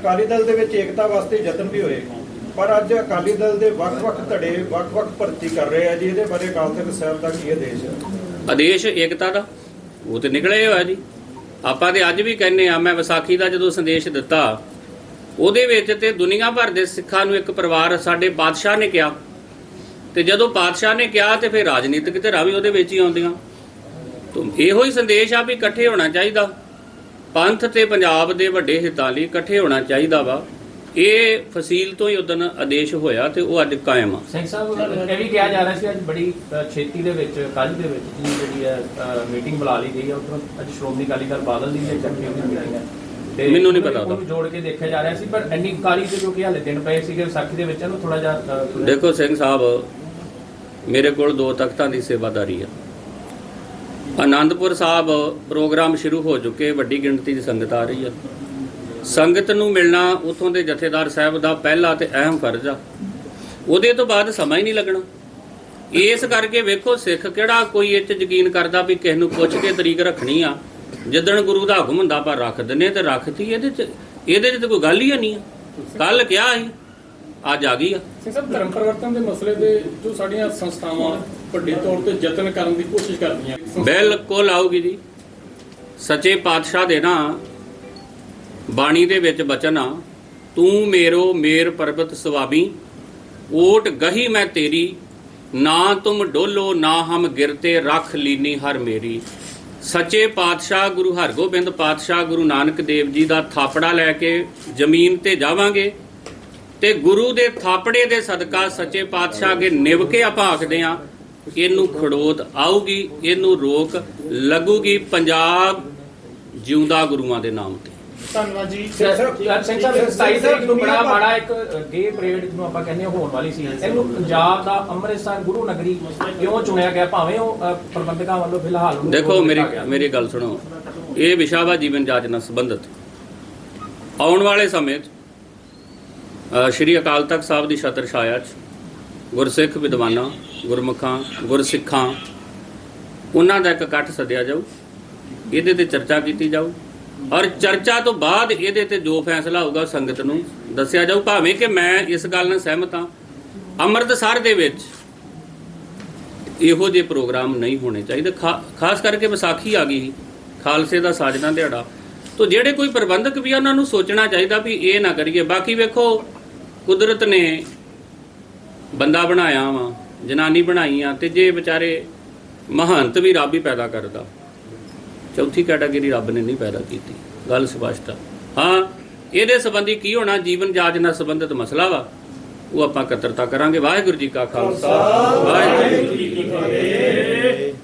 ਅਕਾਲੀ ਦਲ ਦੇ ਵਿੱਚ ਏਕਤਾ ਵਾਸਤੇ ਯਤਨ ਵੀ ਹੋਏ। ਪਰ ਅੱਜ ਅਕਾਲੀ ਦਲ ਦੇ ਵੱਖ-ਵੱਖ ਧੜੇ, ਵੱਖ-ਵੱਖ ਭਰਤੀ ਕਰ ਰਹੇ ਆ ਜੀ। ਇਹਦੇ ਬਾਰੇ ਅਕਾਲ ਤਖਤ ਸਾਹਿਬ ਦਾ ਕੀ ਆਦੇਸ਼ ਹੈ? ਆਦੇਸ਼ ਏਕਤਾ ਦਾ? ਉਹ ਤੇ ਨਿਕਲੇ ਹੋਇਆ ਜੀ। ਆਪਾਂ ਤੇ ਅੱਜ ਵੀ ਕਹਿੰਨੇ ਆ, ਮੈਂ ਵਿਸਾਖੀ ਦਾ ਜਦੋਂ ਸੰਦੇਸ਼ ਦਿੱਤਾ, ਉਹਦੇ ਵਿੱਚ ਤੇ ਦੁਨੀਆ ਭਰ ਦੇ ਸਿੱਖਾਂ ਨੂੰ ਇੱਕ ਪਰਿਵਾਰ ਸਾਡੇ ਬਾਦਸ਼ਾਹ ਨੇ ਕਿਹਾ। ਤੇ ਜਦੋਂ ਬਾਦਸ਼ਾਹ ਨੇ ਕਿਹਾ ਤੇ ਫਿਰ ਰਾਜਨੀਤਿਕ ਧਿਰਾਂ ਵੀ ਉਹਦੇ ਵਿੱਚ ਹੀ ਆਉਂਦੀਆਂ। ਤੋਂ ਇਹੋ ਹੀ ਸੰਦੇਸ਼ ਆ ਵੀ ਇਕੱਠੇ ਹੋਣਾ ਚਾਹੀਦਾ। ਪੰਥ ਤੇ ਪੰਜਾਬ ਦੇ ਵੱਡੇ ਹਿੱਤਾਂ ਲਈ ਇਕੱਠੇ ਹੋਣਾ ਚਾਹੀਦਾ ਵਾ। ਇਹ ਫਸੀਲ ਤੋਂ ਹੀ ਉਦੋਂ ਆਦੇਸ਼ ਹੋਇਆ ਤੇ ਉਹ ਅੱਜ ਕਾਇਮ ਆ। ਸਿੰਘ ਸਾਹਿਬ ਇਹ ਵੀ ਕਿਹਾ ਜਾ ਰਿਹਾ ਸੀ ਅੱਜ ਬੜੀ ਛੇਤੀ ਦੇ ਵਿੱਚ ਕੱਲ੍ਹ ਦੇ ਵਿੱਚ ਜਿਹੜੀ ਹੈ ਮੀਟਿੰਗ ਬੁਲਾ ਲਈ ਗਈ ਹੈ। ਉੱਧਰੋਂ ਅੱਜ ਸ਼੍ਰੋਮਣੀ ਅਕਾਲੀ ਦਲ ਬਾਦਲ ਦੀ ਵੀ ਚੱਕੀ ਹੋਈ ਮੀਟਿੰਗ ਹੈ। ਮੈਨੂੰ ਨਹੀਂ ਪਤਾ ਉਹਨੂੰ। ਜੋੜ ਕੇ ਦੇਖਿਆ ਜਾ ਰਿਹਾ ਸੀ ਪਰ ਇੰਨੀ ਕਾਲੀ ਤੇ ਜੋ ਕਿ ਹਾਲੇ ਦਿਨ ਪਏ ਸੀਗੇ ਵਿਸਾਖੀ ਦੇ ਵਿੱਚ ਇਹਨੂੰ ਥੋੜਾ ਜਿਹਾ ਦੇਖੋ ਸਿੰਘ ਸਾਹਿਬ ਮੇਰੇ ਕੋਲ ਦੋ ਤਖਤਾਂ ਦੀ ਸੇਵਾਦਾਰੀ ਆ। ਆਨੰਦਪੁਰ ਸਾਹਿਬ ਪ੍ਰੋਗਰਾਮ ਸ਼ੁਰੂ ਹੋ ਚੁੱਕੇ, ਵੱਡੀ ਗਿਣਤੀ ਦੀ ਸੰਗਤ ਆ ਰਹੀ ਹੈ ਸੰਗਤ ਨੂੰ ਮਿਲਣਾ ਉਥੋਂ ਦੇ ਜਥੇਦਾਰ ਸਾਹਿਬ ਦਾ ਪਹਿਲਾ ਤੇ ਅਹਿਮ ਫਰਜ਼ ਆ। ਉਹਦੇ ਤੋਂ ਬਾਅਦ ਸਮਾਂ ਹੀ ਨਹੀਂ ਲੱਗਣਾ। ਇਸ ਕਰਕੇ ਵੇਖੋ ਸਿੱਖ ਕਿਹੜਾ ਕੋਈ ਇਹ 'ਚ ਯਕੀਨ ਕਰਦਾ ਵੀ ਕਿਸ ਨੂੰ ਪੁੱਛ ਕੇ ਤਰੀਕ ਰੱਖਣੀ ਆ। ਜਿੱਦਣ ਗੁਰੂ ਦਾ ਹੁਕਮ ਹੁੰਦਾ ਪਰ ਰੱਖ ਦਿੰਨੇ ਤੇ ਰੱਖਤੀ, ਇਹਦੇ 'ਚ ਇਹਦੇ 'ਚ ਤਾਂ ਕੋਈ ਗੱਲ ਹੀ ਨਹੀਂ ਆ। ਕੱਲ ਕਿਹਾ ਸੀ ਅੱਜ ਆ ਗਈ ਆ। ਸਿੰਘ ਸਾਹਿਬ ਧਰਮ ਪਰਿਵਰਤਨ ਦੇ ਮਸਲੇ ਦੇ ਜੋ ਸਾਡੀਆਂ ਸੰਸਥਾਵਾਂ ਵੱਡੇ ਤੌਰ ਤੇ ਯਤਨ ਕਰਨ ਦੀ ਕੋਸ਼ਿਸ਼ ਕਰਦੀਆਂ ਬਿਲਕੁਲ ਆਊਗੀ ਜੀ। ਸੱਚੇ ਪਾਤਸ਼ਾਹ ਦੇ ਨਾ ਬਾਣੀ ਦੇ ਵਿੱਚ ਬਚਨ ਆ ਤੂੰ ਮੇਰੋ ਮੇਰ ਪਰਬਤ ਸੁਆਬੀ ਓਟ ਗਹੀ ਮੈਂ ਤੇਰੀ ਨਾ ਤੁਮ ਡੋਲੋ ਨਾ ਹਮ ਗਿਰਤੇ ਰੱਖ ਲੀਨੀ ਹਰ ਮੇਰੀ। ਸੱਚੇ ਪਾਤਸ਼ਾਹ ਗੁਰੂ ਹਰਗੋਬਿੰਦ ਪਾਤਸ਼ਾਹ ਗੁਰੂ ਨਾਨਕ ਦੇਵ ਜੀ ਦਾ ਥਾਪੜਾ ਲੈ ਕੇ ਜ਼ਮੀਨ ਤੇ ਜਾਵਾਂਗੇ। ਤੇ ਗੁਰੂ ਦੇ ਥਾਪੜੇ ਦੇ ਸਦਕਾ ਸੱਚੇ ਪਾਤਸ਼ਾਹ ਅਗੇ ਨਿਵ ਕੇ ਆਪਾਂ ਆਖਦੇ ਆ ਇਹਨੂੰ ਖੜੋਤ ਆਊਗੀ ਇਹਨੂੰ ਰੋਕ ਲੱਗੂਗੀ ਪੰਜਾਬ ਜਿਉਂਦਾ ਗੁਰੂਆਂ ਦੇ ਨਾਮ ਤੇ। ਧੰਨਵਾਦ ਜੀ। ਸਾਹਿਬ ਸਿੰਘ ਸਾਹਿਬ 27 ਤਰੀਕ ਨੂੰ ਬੜਾ ਮਾੜਾ ਇੱਕ ਗੇ ਪਰੇਡ ਜਿਹਨੂੰ ਆਪਾਂ ਕਹਿੰਦੇ ਹਾਂ ਹੋਣ ਵਾਲੀ ਸੀ। ਇਹਨੂੰ ਪੰਜਾਬ ਦਾ ਅੰਮ੍ਰਿਤਸਰ ਗੁਰੂ ਨਗਰੀ ਕਿਉਂ ਚੁਣਿਆ ਗਿਆ? ਭਾਵੇਂ ਉਹ ਪ੍ਰਬੰਧਕਾਂ ਵੱਲੋਂ ਫਿਲਹਾਲ ਉਹਨੂੰ ਦੇਖੋ ਮੇਰੀ। ਮੇਰੀ ਗੱਲ ਸੁਣੋ। ਇਹ ਵਿਸ਼ਾ ਵਾ ਜੀਵਨ ਜਾਚ ਨਾਲ ਸੰਬੰਧਿਤ। ਆਉਣ ਵਾਲੇ ਸਮੇਂ 'ਚ ਸ਼੍ਰੀ ਅਕਾਲ ਤਖਤ ਸਾਹਿਬ ਦੀ ਛਤਰ ਛਾਇਆ 'ਚ ਗੁਰਸਿੱਖ ਵਿਦਵਾਨਾਂ, ਗੁਰਮੁਖਾਂ, ਗੁਰਸਿੱਖਾਂ, ਉਹਨਾਂ ਦਾ ਇੱਕ ਇਕੱਠ ਸੱਦਿਆ ਜਾਊ, ਇਹਦੇ ਤੇ ਚਰਚਾ ਕੀਤੀ ਜਾਊ, ਔਰ ਚਰਚਾ ਤੋਂ ਬਾਅਦ ਇਹਦੇ ਤੇ ਜੋ ਫੈਸਲਾ ਹੋਊਗਾ ਸੰਗਤ ਨੂੰ ਦੱਸਿਆ ਜਾਊ, ਭਾਵੇਂ ਕਿ ਮੈਂ ਇਸ ਗੱਲ ਨਾਲ ਸਹਿਮਤ ਹਾਂ, ਅੰਮ੍ਰਿਤਸਰ ਦੇ ਵਿੱਚ ਇਹੋ ਜਿਹੇ ਪ੍ਰੋਗਰਾਮ ਨਹੀਂ ਹੋਣੇ ਚਾਹੀਦੇ, ਖਾ- ਖਾਸ ਕਰਕੇ ਵਿਸਾਖੀ ਆ ਗਈ, ਖਾਲਸੇ ਦਾ ਸਾਜਨਾ ਦਿਹਾੜਾ, ਤੋਂ ਜਿਹੜੇ ਕੋਈ ਪ੍ਰਬੰਧਕ ਵੀ ਆ, ਉਹਨਾਂ ਨੂੰ ਸੋਚਣਾ ਚਾਹੀਦਾ ਵੀ ਇਹ ਨਾ ਕਰੀਏ, ਬਾਕੀ ਵੇਖੋ ਕੁਦਰਤ ਨੇ ਬੰਦਾ ਬਣਾਇਆ ਵਾ ਜਨਾਨੀ ਬਣਾਈ ਆ ਤੇ ਜੇ ਵਿਚਾਰੇ ਮਹੰਤ ਵੀ ਰੱਬ ਹੀ ਪੈਦਾ ਕਰਦਾ। ਚੌਥੀ ਕੈਟਾਗਰੀ ਰੱਬ ਨੇ ਨਹੀਂ ਪੈਦਾ ਕੀਤੀ। ਗੱਲ ਸਪਸ਼ਟ ਆ। ਹਾਂ ਇਹਦੇ ਸੰਬੰਧੀ ਕੀ ਹੋਣਾ? ਜੀਵਨ ਜਾਚ ਨਾਲ ਸੰਬੰਧਿਤ ਮਸਲਾ ਵਾ। ਉਹ ਆਪਾਂ ਕਤਰਤਾ ਕਰਾਂਗੇ। ਵਾਹਿਗੁਰੂ ਜੀ ਕਾ ਖਾਲਸਾ। ਵਾਹਿਗੁਰੂ ਜੀ ਕੀ ਫਤਿਹ।